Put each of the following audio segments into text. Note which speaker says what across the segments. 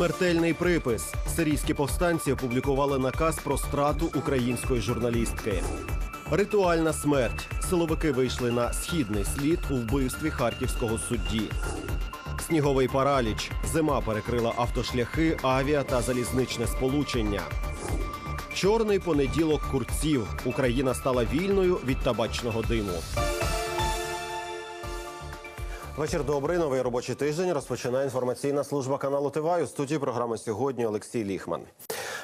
Speaker 1: Смертельний припис. Сирійські повстанці опублікували наказ про страту української журналістки. Ритуальна смерть. Силовики вийшли на східний слід у вбивстві харківського судді. Сніговий параліч. Зима перекрила автошляхи, авіа та залізничне сполучення. Чорний понеділок курців. Україна стала вільною від табачного диму. Вечір добрий. Новий робочий тиждень розпочинає інформаційна служба каналу Тиваю. Студії програми сьогодні Олексій Ліхман.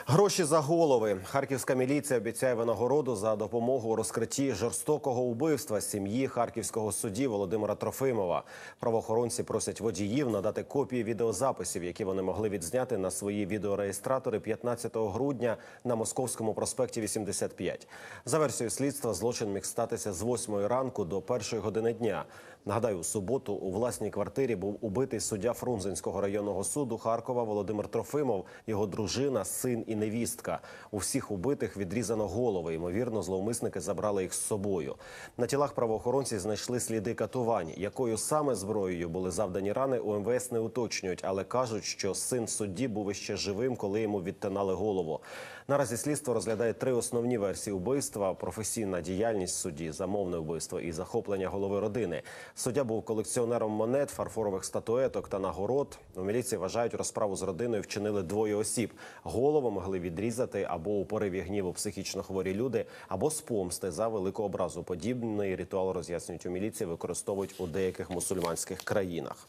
Speaker 1: Гроші за голови. Харківська міліція обіцяє винагороду за допомогу у розкритті жорстокого убивства сім'ї харківського судді Володимира Трофимова. Правоохоронці просять водіїв надати копії відеозаписів, які вони могли відзняти на свої відеореєстратори 15 грудня на московському проспекті 85. За версією слідства, злочин міг статися з 8 ранку до 1 години дня. Нагадаю, у суботу у власній квартирі був убитий суддя Фрунзенського районного суду Харкова Володимир Трофимов, його дружина, син і невістка. У всіх убитих відрізано голови. Ймовірно, зловмисники забрали їх з собою. На тілах правоохоронці знайшли сліди катувань. Якою саме зброєю були завдані рани, у МВС не уточнюють, але кажуть, що син судді був іще живим, коли йому відтинали голову. Наразі слідство розглядає три основні версії убивства: професійна діяльність судді, замовне вбивство і захоплення голови родини. Суддя був колекціонером монет, фарфорових статуеток та нагород. У міліції вважають, розправу з родиною вчинили двоє осіб. Голову могли відрізати або у пориві гніву психічно хворі люди, або з помсти за велику образу. Подібний ритуал роз'яснюють у міліції, використовують у деяких мусульманських країнах.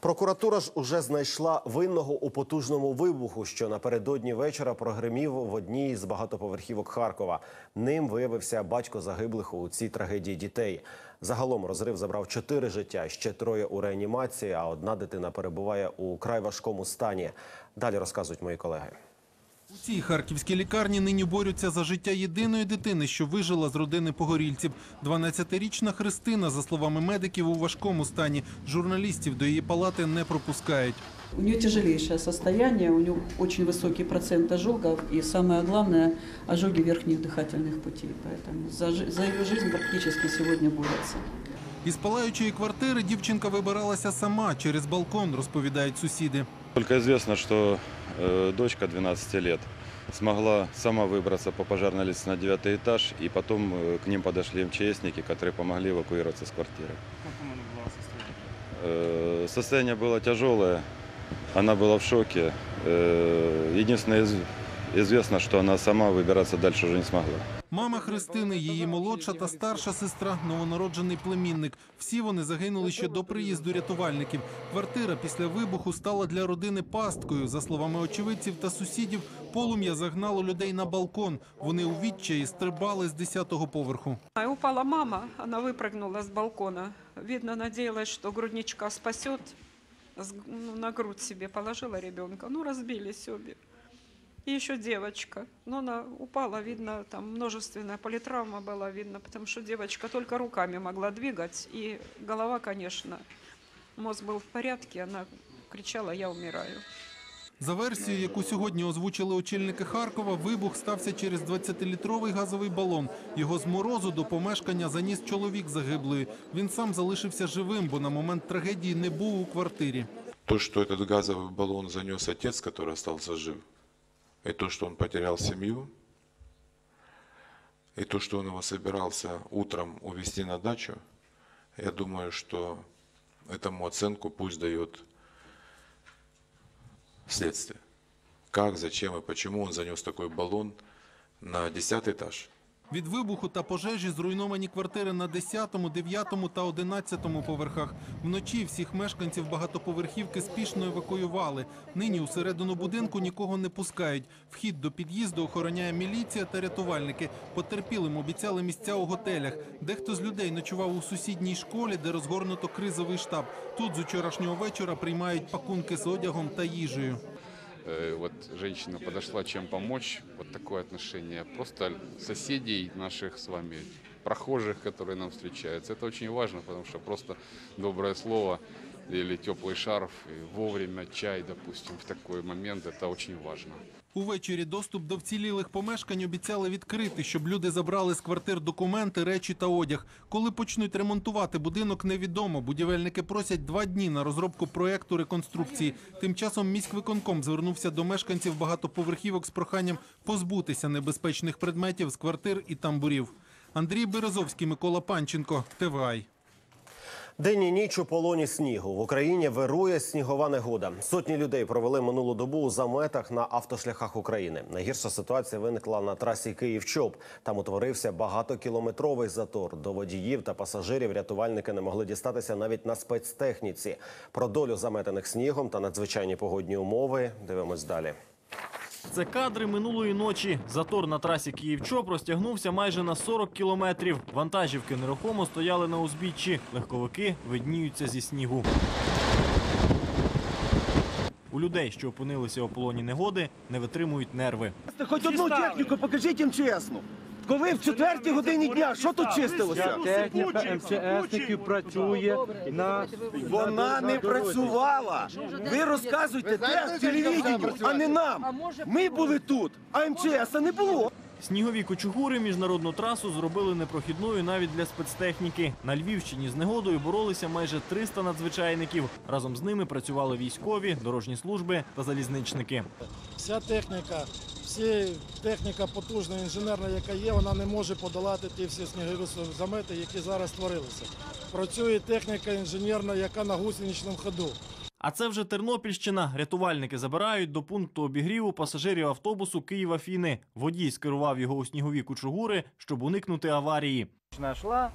Speaker 1: Прокуратура ж уже знайшла винного у потужному вибуху, що напередодні вечора прогримів в одній з багатоповерхівок Харкова. Ним виявився батько загиблих у цій трагедії дітей. Загалом розрив забрав чотири життя, ще троє у реанімації, а одна дитина перебуває у край важкому стані. Далі розказують мої колеги.
Speaker 2: У цій харківській лікарні нині борються за життя єдиної дитини, що вижила з родини погорільців. 12-річна Христина, за словами медиків, у важкому стані. Журналістів до її палати не пропускають.
Speaker 3: У нее тяжелейшее состояние, у нее очень высокий процент ожогов и самое главное ожоги верхних дыхательных путей. Поэтому за, жи- за ее жизнь практически сегодня борются.
Speaker 2: Із палаючої квартири дівчинка вибиралася сама через балкон, розповідають сусіди.
Speaker 4: Только известно, что э, дочка 12 лет смогла сама выбраться по пожарной лестнице на девятый этаж, и потом э, к ним подошли МЧСники, которые помогли эвакуироваться с квартиры. Э, состояние было тяжелое, она была в шоке. Э, единственное, из- известно, что она сама выбираться дальше уже не смогла.
Speaker 2: Мама Христини, її молодша та старша сестра, новонароджений племінник. Всі вони загинули ще до приїзду рятувальників. Квартира після вибуху стала для родини пасткою. За словами очевидців та сусідів, полум'я загнало людей на балкон. Вони у відчаї стрибали з 10-го поверху.
Speaker 5: А Упала мама, она выпрыгнула с балкона. Видно, надеялась, что грудничка спасет. С- ну, На грудь себе положила ребенка. Ну, разбились обе. И еще девочка. Но она упала, видно, там множественная политравма была, видно, потому что девочка только руками могла двигать. И голова, конечно, мозг был в порядке, она кричала «Я умираю».
Speaker 2: За версією, яку сьогодні озвучили очільники Харкова, вибух стався через 20-літровий газовий балон. Його з морозу до помешкання заніс чоловік загиблої. Він сам залишився живим, бо на момент трагедії не був у квартирі.
Speaker 6: То, что этот газовый баллон занес отец, который остался жив, и то, что он потерял семью, и то, что он его собирался утром увезти на дачу, я думаю, что этому оценку пусть дает следствие. Как, зачем и почему он занес такой баллон на 10 этаж.
Speaker 2: Від вибуху та пожежі зруйновані квартири на 10, 9 та 11 поверхах. Вночі всіх мешканців багатоповерхівки спішно евакуювали. Нині усередину будинку нікого не пускають. Вхід до під'їзду охороняє міліція та рятувальники. Потерпілим обіцяли місця у готелях. Дехто з людей ночував у сусідній школі, де розгорнуто кризовий штаб. Тут з вчорашнього вечора приймають пакунки з одягом та їжею.
Speaker 7: Э, вот женщина подошла, чем помочь, вот такое отношение. Просто соседей наших с вами, прохожих, которые нам встречаются. Это очень важно, потому что просто доброе слово или теплый шарф, и вовремя чай, допустим, в такой момент, это очень важно.
Speaker 2: Увечері доступ до вцілілих помешкань обіцяли відкрити, щоб люди забрали з квартир документи, речі та одяг. Коли почнуть ремонтувати будинок, невідомо. Будівельники просять два дні на розробку проекту реконструкції. Тим часом міськвиконком звернувся до мешканців багатоповерхівок з проханням позбутися небезпечних предметів з квартир і тамбурів. Андрій Березовський, Микола Панченко, ТВАЙ.
Speaker 1: День і ніч у полоні снігу в Україні вирує снігова негода. Сотні людей провели минулу добу у заметах на автошляхах України. Найгірша ситуація виникла на трасі Київ-Чоп. Там утворився багатокілометровий затор. До водіїв та пасажирів рятувальники не могли дістатися навіть на спецтехніці. Про долю заметених снігом та надзвичайні погодні умови дивимось далі.
Speaker 8: Це кадри минулої ночі. Затор на трасі Київчо простягнувся майже на 40 кілометрів. Вантажівки нерухомо стояли на узбіччі. Легковики видніються зі снігу. У людей, що опинилися у полоні негоди, не витримують нерви.
Speaker 9: Хоч одну техніку покажіть їм чесно. Коли в четвертій годині дня, що тут чистилося?
Speaker 10: Техніка МЧСників працює на
Speaker 9: Вона не працювала. Ви розказуєте те телевізію, а не нам. Ми були тут, а МЧС не було.
Speaker 8: Снігові кочугури міжнародну трасу зробили непрохідною навіть для спецтехніки. На Львівщині з негодою боролися майже 300 надзвичайників. Разом з ними працювали військові, дорожні служби та залізничники.
Speaker 11: Вся техніка, всі техніка потужна, інженерна, яка є, вона не може подолати ті всі снігові замети, які зараз створилися. Працює техніка інженерна, яка на гусеничному ходу.
Speaker 8: А це вже Тернопільщина. Рятувальники забирають до пункту обігріву пасажирів автобусу Києва-Фіни. Водій скерував його у снігові кучугури, щоб уникнути аварії.
Speaker 10: Она шла,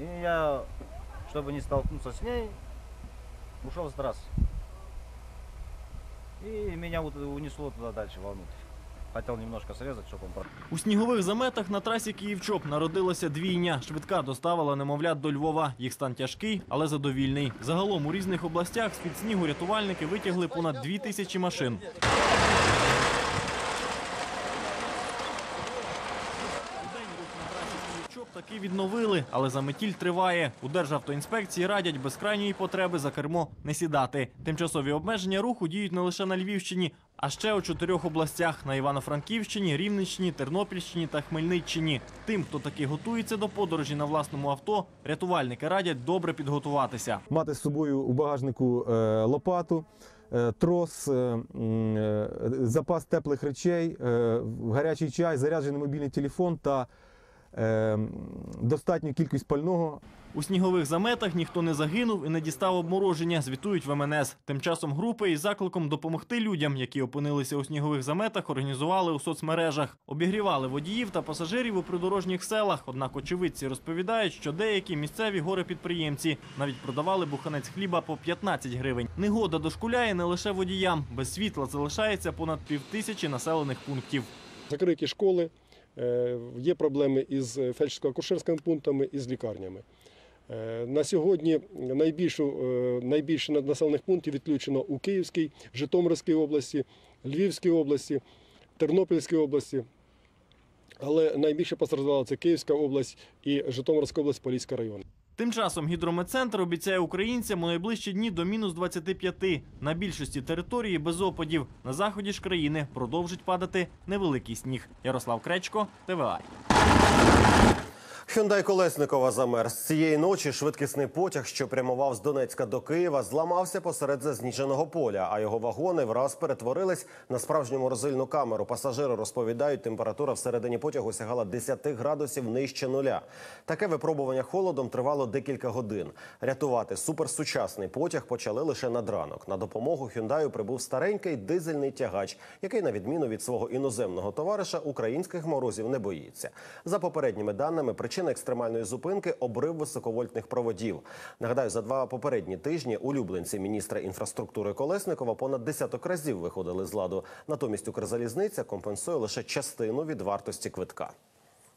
Speaker 10: и я, чтобы не столкнуться с ней, ушел с трассы. И меня вот унесло туда дальше, вовнутрь. Хотел немножко срезать, щоб він...
Speaker 8: У снігових заметах на трасі Київчоп народилося двійня. Швидка доставила немовлят до Львова. Їх стан тяжкий, але задовільний. Загалом у різних областях з-під снігу рятувальники витягли понад дві тисячі машин. Удень рух на трасі Київ-Чоп відновили, але заметіль триває. У Державтоінспекції радять без крайньої потреби за кермо не сідати. Тимчасові обмеження руху діють не лише на Львівщині, а ще у чотирьох областях на Івано-Франківщині, Рівненщині, Тернопільщині та Хмельниччині. Тим, хто таки готується до подорожі на власному авто, рятувальники радять добре підготуватися.
Speaker 12: мати з собою у багажнику е, лопату, е, трос, е, запас теплих речей, гарячий чай, заряджений мобільний телефон та достатню кількість пального
Speaker 8: У снігових заметах ніхто не загинув і не дістав обмороження, звітують в МНС. Тим часом групи із закликом допомогти людям, які опинилися у снігових заметах, організували у соцмережах. Обігрівали водіїв та пасажирів у придорожніх селах. Однак очевидці розповідають, що деякі місцеві горе-підприємці навіть продавали буханець хліба по 15 гривень. Негода дошкуляє не лише водіям. Без світла залишається понад півтисячі населених пунктів.
Speaker 11: Закриті школи, е, є проблеми із фельдшерсько-акушерськими пунктами і з лікарнями. Е, На сьогодні найбільшу, е, найбільше населених пунктів відключено у Київській, Житомирській області, Львівській області, Тернопільській області. Але найбільше постраждала це Київська область і Житомирська область, Поліська район.
Speaker 8: Тим часом гідрометцентр обіцяє українцям у найближчі дні до мінус 25. На більшості території без опадів. На заході ж країни продовжить падати невеликий сніг. Ярослав Кречко, ТВА.
Speaker 1: Hyundai Колесникова замерз. Цієї ночі швидкісний потяг, що прямував з Донецька до Києва, зламався посеред засніженого поля, а його вагони враз перетворились на справжню морозильну камеру. Пасажири розповідають, температура всередині потягу сягала 10 градусів нижче нуля. Таке випробування холодом тривало декілька годин. Рятувати суперсучасний потяг почали лише над ранок. На допомогу Hyundai прибув старенький дизельний тягач, який, на відміну від свого іноземного товариша, українських морозів не боїться. За попередніми даними, причина екстремальної зупинки обрив високовольтних проводів. Нагадаю, за два попередні тижні улюбленці міністра інфраструктури Колесникова понад десяток разів виходили з ладу. Натомість Укрзалізниця компенсує лише частину від вартості квитка.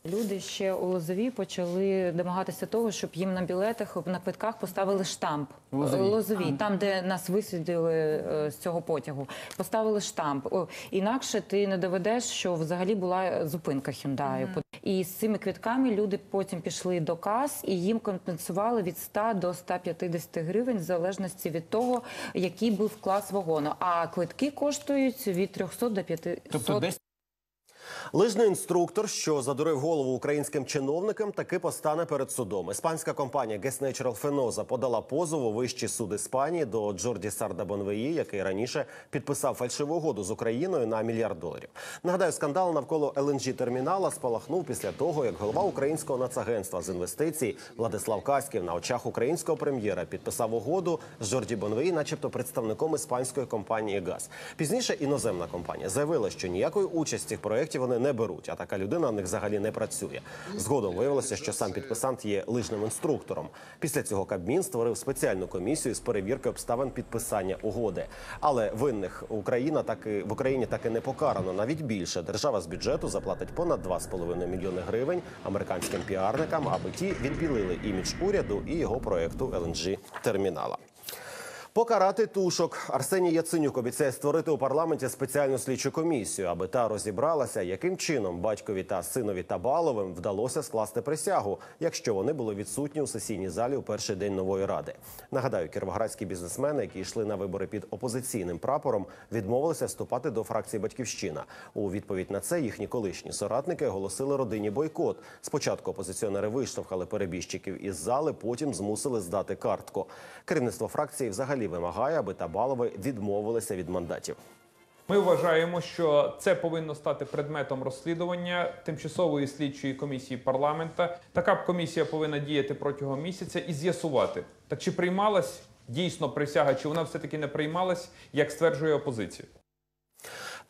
Speaker 13: Люди ще у Лозові почали домагатися того, щоб їм на білетах на квитках поставили штамп
Speaker 10: Лозові.
Speaker 13: там, де нас висадили е, з цього потягу. Поставили штамп. Інакше ти не доведеш, що взагалі була зупинка Hyundai. І з цими квитками люди потім пішли до кас і їм компенсували від 100 до 150 гривень, в залежності від того, який був клас вагону. А квитки коштують від 300 до 500
Speaker 8: Тобто
Speaker 1: Лижний інструктор, що задурив голову українським чиновникам, таки постане перед судом. Іспанська компанія Guess Natural Fenosa подала позов у вищий суд Іспанії до Джорді Сарда Бонвеї, який раніше підписав фальшиву угоду з Україною на мільярд доларів. Нагадаю, скандал навколо ЛНЖ термінала спалахнув після того, як голова українського нацагентства з інвестицій Владислав Каськів на очах українського прем'єра підписав угоду з Джорді Бонвеї, начебто представником іспанської компанії ГАЗ. Пізніше іноземна компанія заявила, що ніякої участі в проєкті вони не беруть, а така людина на них взагалі не працює. Згодом виявилося, що сам підписант є лижним інструктором. Після цього Кабмін створив спеціальну комісію з перевірки обставин підписання угоди. Але винних Україна так і в Україні так і не покарано. Навіть більше держава з бюджету заплатить понад 2,5 мільйони гривень американським піарникам, аби ті відбілили імідж уряду і його проєкту ЛНЖ термінала. Покарати тушок Арсеній Яценюк обіцяє створити у парламенті спеціальну слідчу комісію, аби та розібралася, яким чином батькові та синові Табаловим вдалося скласти присягу, якщо вони були відсутні у сесійній залі у перший день нової ради. Нагадаю, кіровоградські бізнесмени, які йшли на вибори під опозиційним прапором, відмовилися вступати до фракції Батьківщина. У відповідь на це їхні колишні соратники оголосили родині бойкот. Спочатку опозиціонери виштовхали перебіжчиків із зали, потім змусили здати картку. Керівництво фракції взагалі вимагає, аби Табалови відмовилися від мандатів.
Speaker 14: Ми вважаємо, що це повинно стати предметом розслідування тимчасової слідчої комісії парламента. Така б комісія повинна діяти протягом місяця і з'ясувати, так чи приймалась дійсно присяга, чи вона все-таки не приймалась, як стверджує опозиція.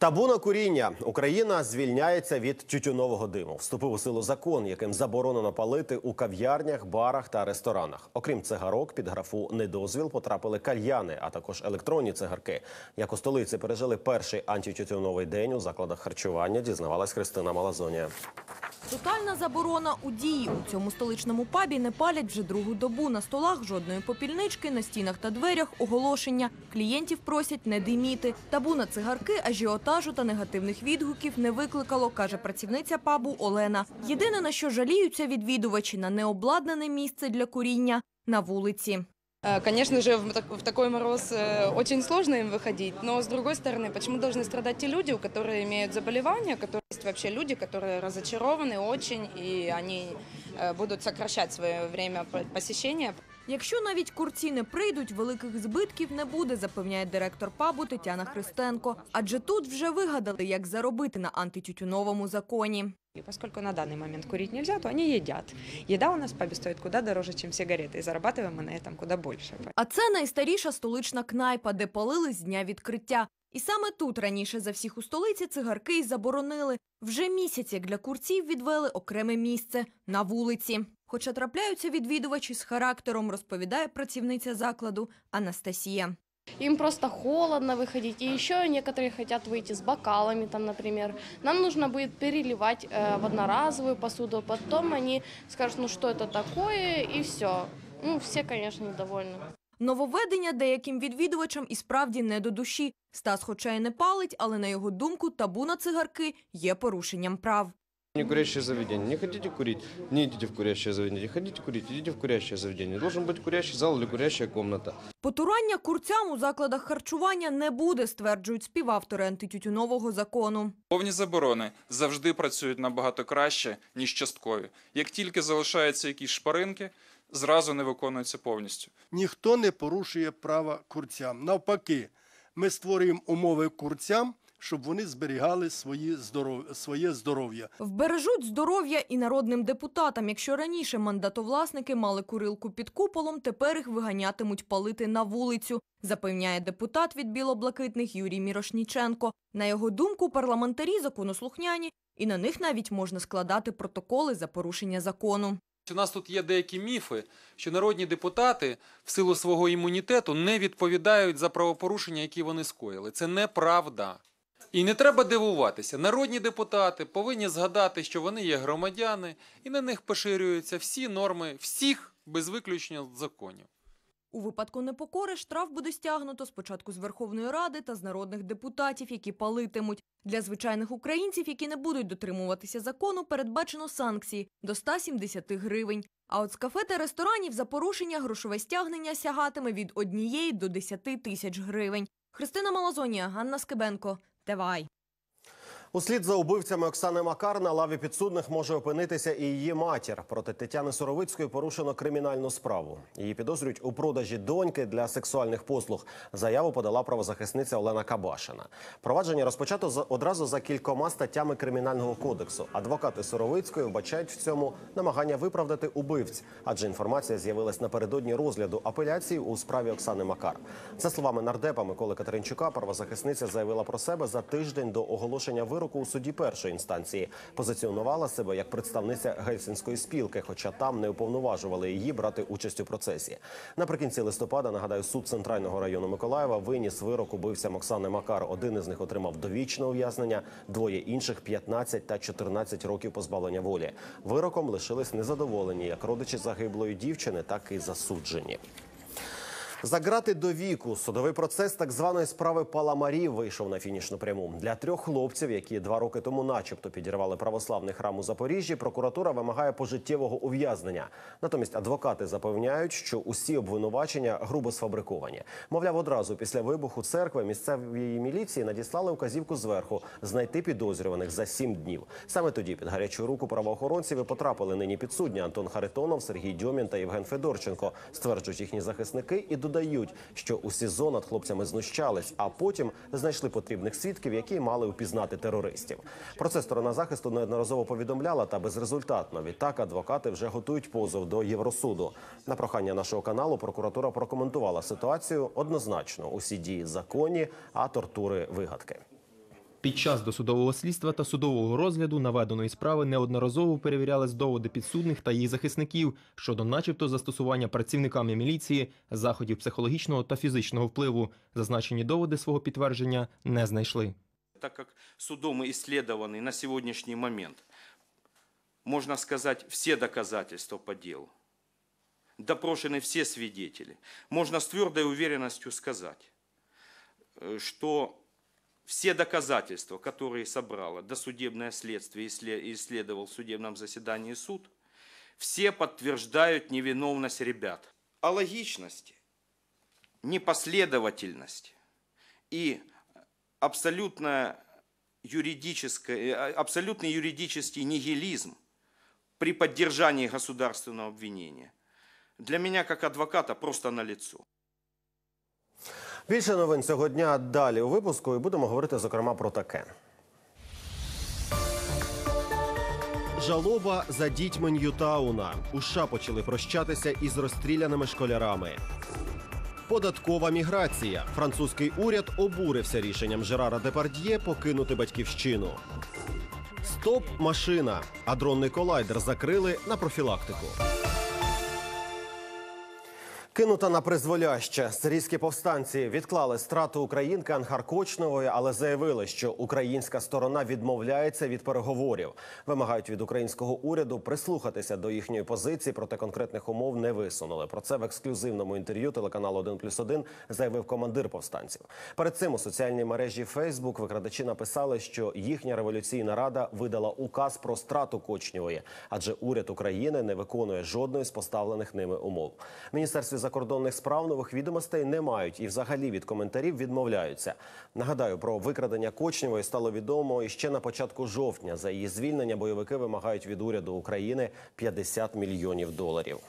Speaker 1: Табу на куріння. Україна звільняється від тютюнового диму. Вступив у силу закон, яким заборонено палити у кав'ярнях, барах та ресторанах. Окрім цигарок, під графу недозвіл потрапили кальяни, а також електронні цигарки. Як у столиці пережили перший антитютюновий день у закладах харчування, дізнавалась Христина Малазонія.
Speaker 15: Тотальна заборона у дії. У цьому столичному пабі не палять вже другу добу. На столах жодної попільнички, на стінах та дверях оголошення. Клієнтів просять не диміти. Табу на цигарки, ажіотажу та негативних відгуків не викликало, каже працівниця пабу Олена. Єдине, на що жаліються відвідувачі – на необладнане місце для куріння на вулиці.
Speaker 16: Э, Конечно же, в так- в такой мороз э, очень сложно им выходить, но с другой стороны, почему должны страдать те люди, у которые имеют заболевания, которые есть вообще люди, которые разочарованы очень, и они э, будут сокращать свое время по- посещения.
Speaker 15: Якщо навіть курці не прийдуть, великих збитків не буде, запевняє директор пабу Тетяна Христенко. Адже тут вже вигадали, як заробити на антитютюновому законі.
Speaker 17: И поскольку на данный момент курить нельзя, то они едят. Еда у нас в пабе стоит куда дороже, чем сигареты, и зарабатываем мы на этом куда больше.
Speaker 15: А це найстаріша столична кнайпа, де палили з дня відкриття. І саме тут раніше за всіх у столиці цигарки й заборонили. Вже місяць, як для курців відвели окреме місце на вулиці. Хоча трапляються відвідувачі з характером, розповідає працівниця закладу Анастасія.
Speaker 18: Им просто холодно выходить. И еще некоторые хотят выйти с бокалами, там, например. Нам нужно будет переливать э, в одноразовую посуду. Потом они скажут, ну что это такое, и все. Ну, все, конечно, недовольны.
Speaker 15: Нововведення деяким відвідувачам і справді не до душі. Стас, хоча й не палить, але на його думку, табу на цигарки є порушенням прав.
Speaker 19: Не курящее заведение. Не хотите курить? Не идите в курящее заведение. Хотите курить? Идите в курящее заведение. Должен быть курящий зал или курящая комната.
Speaker 15: Потурання курцям у закладах харчування не буде, стверджують співавтори антитютюнового закону.
Speaker 20: Повні заборони завжди працюють набагато краще, ніж часткові. Як тільки залишаються якісь шпаринки, зразу не виконуються повністю.
Speaker 21: ніхто не порушує права курцям. Навпаки, ми створюємо умови курцям, щоб вони зберігали свої здоров... своє здоров'я.
Speaker 15: Вбережуть здоров'я і народним депутатам. Якщо раніше мандатовласники мали курилку під куполом, тепер їх виганятимуть палити на вулицю, запевняє депутат від білоблакитних Юрій Мірошніченко. На його думку, парламентарі законослухняні, і на них навіть можна складати протоколи за порушення закону.
Speaker 22: У нас тут є деякі міфи, що народні депутати в силу свого імунітету не відповідають за правопорушення, які вони скоїли. Це неправда. І не треба дивуватися. Народні депутати повинні згадати, що вони є громадяни, і на них поширюються всі норми всіх без виключення законів.
Speaker 15: У випадку непокори штраф буде стягнуто спочатку з Верховної Ради та з народних депутатів, які палитимуть. Для звичайних українців, які не будуть дотримуватися закону, передбачено санкції до 170 гривень. А от з кафе та ресторанів за порушення грошове стягнення сягатиме від однієї до 10 тисяч гривень. Христина Малазонія, Ганна Скибенко, ТВАЙ.
Speaker 1: Услід за убивцями Оксани Макар на лаві підсудних може опинитися і її матір. Проти Тетяни Соровицької порушено кримінальну справу. Її підозрюють у продажі доньки для сексуальних послуг. Заяву подала правозахисниця Олена Кабашина. Провадження розпочато одразу за кількома статтями кримінального кодексу. Адвокати Соровицької вбачають в цьому намагання виправдати убивць, адже інформація з'явилась напередодні розгляду апеляції у справі Оксани Макар. За словами нардепа Миколи Катеринчука, правозахисниця заявила про себе за тиждень до оголошення вироку у суді першої інстанції. Позиціонувала себе як представниця гельсінської спілки, хоча там не уповноважували її брати участь у процесі. Наприкінці листопада нагадаю, суд центрального району Миколаєва виніс вирок убивцям Оксани Макар. Один із них отримав довічне ув'язнення, двоє інших 15 та 14 років позбавлення волі. Вироком лишились незадоволені як родичі загиблої дівчини, так і засуджені. За грати до віку судовий процес так званої справи Паламарі вийшов на фінішну пряму. Для трьох хлопців, які два роки тому, начебто, підірвали православний храм у Запоріжжі, прокуратура вимагає пожиттєвого ув'язнення. Натомість адвокати запевняють, що усі обвинувачення грубо сфабриковані. Мовляв, одразу після вибуху церкви місцевої міліції надіслали указівку зверху знайти підозрюваних за сім днів. Саме тоді під гарячу руку правоохоронців і потрапили нині підсудні Антон Харитонов, Сергій Дьомін та Євген Федорченко. Стверджують їхні захисники і додають, що у СІЗО над хлопцями знущались, а потім знайшли потрібних свідків, які мали впізнати терористів. Про це сторона захисту неодноразово повідомляла та безрезультатно. Відтак адвокати вже готують позов до Євросуду. На прохання нашого каналу прокуратура прокоментувала ситуацію однозначно. Усі дії законні, а тортури вигадки.
Speaker 23: Під час досудового слідства та судового розгляду наведеної справи неодноразово перевірялись доводи підсудних та їх захисників щодо, начебто, застосування працівниками міліції заходів психологічного та фізичного впливу. Зазначені доводи свого підтвердження не знайшли.
Speaker 24: так как судом исследованы на сегодняшний момент, можно сказать, все доказательства по делу, допрошены все свидетели, можно с твердой уверенностью сказать, э, что все доказательства, которые собрало досудебное следствие и сле- и исследовал в судебном заседании суд, все подтверждают невиновность ребят. О логичности, непоследовательности и абсолютно юридическое, э, абсолютный юридический нигилизм при поддержании государственного обвинения для меня как адвоката просто налицо.
Speaker 1: Більше новин цього дня далі у випуску і будемо говорити зокрема про таке. Жалоба за дітьми Ньютауна. У США почали прощатися із розстріляними школярами. Податкова міграція. Французький уряд обурився рішенням Жерара Депардьє покинути батьківщину. Стоп машина. А дронний колайдер закрили на профілактику. Кинута на призволяще. Сирійські повстанці відклали страту українки Анхар Кочнової, але заявили, що українська сторона відмовляється від переговорів. Вимагають від українського уряду прислухатися до їхньої позиції, проте конкретних умов не висунули. Про це в ексклюзивному інтерв'ю телеканалу 1+,1 заявив командир повстанців. Перед цим у соціальній мережі Facebook викрадачі написали, що їхня революційна рада видала указ про страту Кочнєвої, адже уряд України не виконує жодної з поставлених ними умов. Міністерстві закордонних справ нових відомостей не мають і взагалі від коментарів відмовляються. Нагадаю, про викрадення Кочнєвої стало відомо ще на початку жовтня. За її звільнення бойовики вимагають від уряду України 50 мільйонів доларів.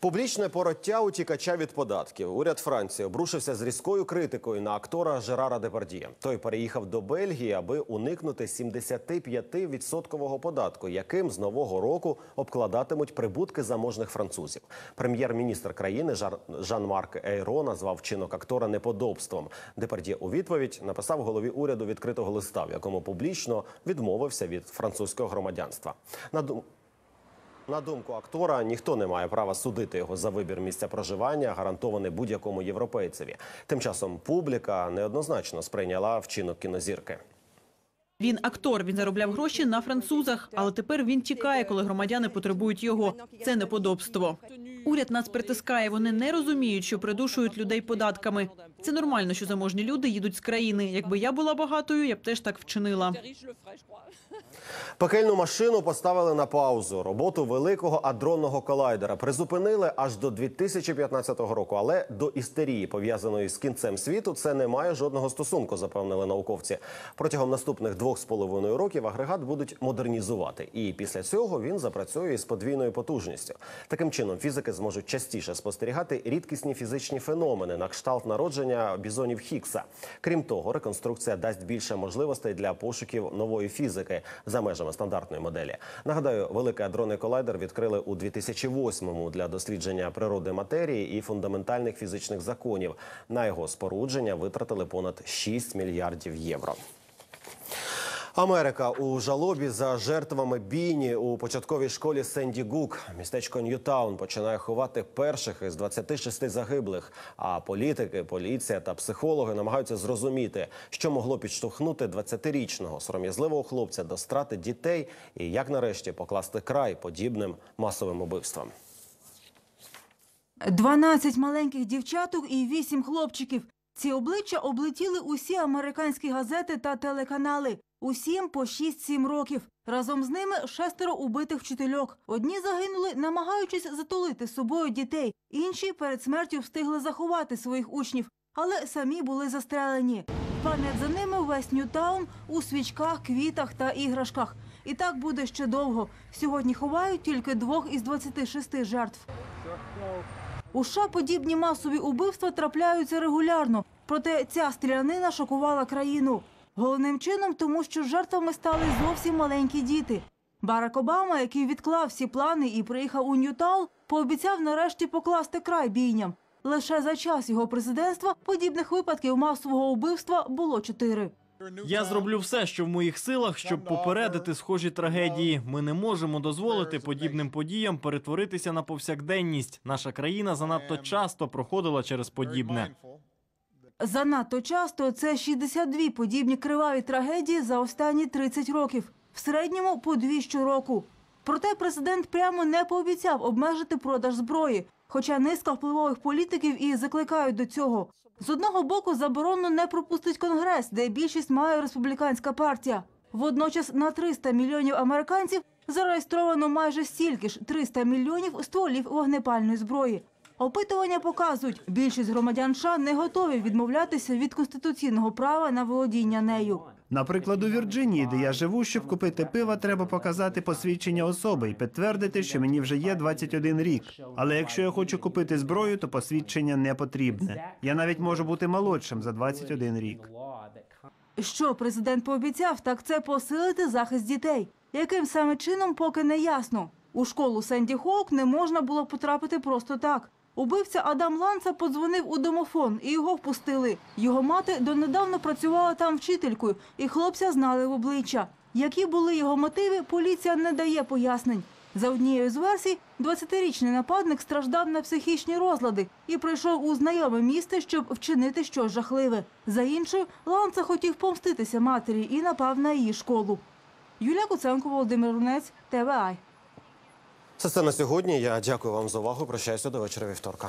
Speaker 1: Публічне пороття утікача від податків. Уряд Франції обрушився з різкою критикою на актора Жерара Депардіє. Той переїхав до Бельгії, аби уникнути 75% податку, яким з нового року обкладатимуть прибутки заможних французів. Прем'єр-міністр країни Жар- Жан-Марк Ейро назвав вчинок актора неподобством. Депардіє у відповідь написав голові уряду відкритого листа, в якому публічно відмовився від французького громадянства. На на думку актора, ніхто не має права судити його за вибір місця проживання, гарантований будь-якому європейцеві. Тим часом публіка неоднозначно сприйняла вчинок кінозірки.
Speaker 25: Він актор, він заробляв гроші на французах, але тепер він тікає, коли громадяни потребують його. Це неподобство. Уряд нас притискає. Вони не розуміють, що придушують людей податками. Це нормально, що заможні люди їдуть з країни. Якби я була багатою, я б теж так вчинила.
Speaker 1: Пекельну машину поставили на паузу. Роботу великого адронного колайдера призупинили аж до 2015 року. Але до істерії, пов'язаної з кінцем світу, це не має жодного стосунку, запевнили науковці. Протягом наступних двох з половиною років агрегат будуть модернізувати, і після цього він запрацює із подвійною потужністю. Таким чином, фізики зможуть частіше спостерігати рідкісні фізичні феномени на кшталт народження бізонів Хіггса. Крім того, реконструкція дасть більше можливостей для пошуків нової фізики за межами стандартної моделі. Нагадаю, великий адронний колайдер відкрили у 2008-му для дослідження природи матерії і фундаментальних фізичних законів. На його спорудження витратили понад 6 мільярдів євро. Америка у жалобі за жертвами бійні у початковій школі Сенді Гук. Містечко Ньютаун починає ховати перших із 26 загиблих. А політики, поліція та психологи намагаються зрозуміти, що могло підштовхнути 20-річного сором'язливого хлопця до страти дітей і як нарешті покласти край подібним масовим убивствам.
Speaker 26: 12 маленьких дівчаток і 8 хлопчиків. Ці обличчя облетіли усі американські газети та телеканали. Усім по 6-7 років. Разом з ними шестеро убитих вчительок. Одні загинули, намагаючись затулити собою дітей. Інші перед смертю встигли заховати своїх учнів, але самі були застрелені. Пам'ять за ними весь Ньютаун у свічках, квітах та іграшках. І так буде ще довго. Сьогодні ховають тільки двох із 26 жертв. У США подібні масові убивства трапляються регулярно, проте ця стрілянина шокувала країну. Головним чином, тому що жертвами стали зовсім маленькі діти. Барак Обама, який відклав всі плани і приїхав у Ньютал, пообіцяв нарешті покласти край бійням. Лише за час його президентства подібних випадків масового убивства було чотири.
Speaker 8: Я зроблю все, що в моїх силах, щоб попередити схожі трагедії. Ми не можемо дозволити подібним подіям перетворитися на повсякденність. Наша країна занадто часто проходила через подібне.
Speaker 26: Занадто часто це 62 подібні криваві трагедії за останні 30 років, в середньому по дві щороку. Проте президент прямо не пообіцяв обмежити продаж зброї, хоча низка впливових політиків і закликають до цього. З одного боку, заборону не пропустить конгрес, де більшість має республіканська партія. Водночас на 300 мільйонів американців зареєстровано майже стільки ж 300 мільйонів стволів вогнепальної зброї. Опитування показують, більшість громадян США не готові відмовлятися від конституційного права на володіння нею.
Speaker 27: Наприклад, у Вірджинії, де я живу, щоб купити пиво, треба показати посвідчення особи і підтвердити, що мені вже є 21 рік. Але якщо я хочу купити зброю, то посвідчення не потрібне. Я навіть можу бути молодшим за 21 рік.
Speaker 26: Що президент пообіцяв, так це посилити захист дітей. Яким саме чином, поки не ясно. У школу Сенді Хоук не можна було потрапити просто так. Убивця Адам Ланца подзвонив у домофон і його впустили. Його мати донедавна працювала там вчителькою, і хлопця знали в обличчя. Які були його мотиви, поліція не дає пояснень. За однією з версій, 20-річний нападник страждав на психічні розлади і прийшов у знайоме місце, щоб вчинити щось жахливе. За іншою, Ланца хотів помститися матері і напав на її школу. Юлія Куценко, Володимир Рунець, ТВА.
Speaker 1: Це все на сьогодні. Я дякую вам за увагу. Прощаюся до вечора вівторка.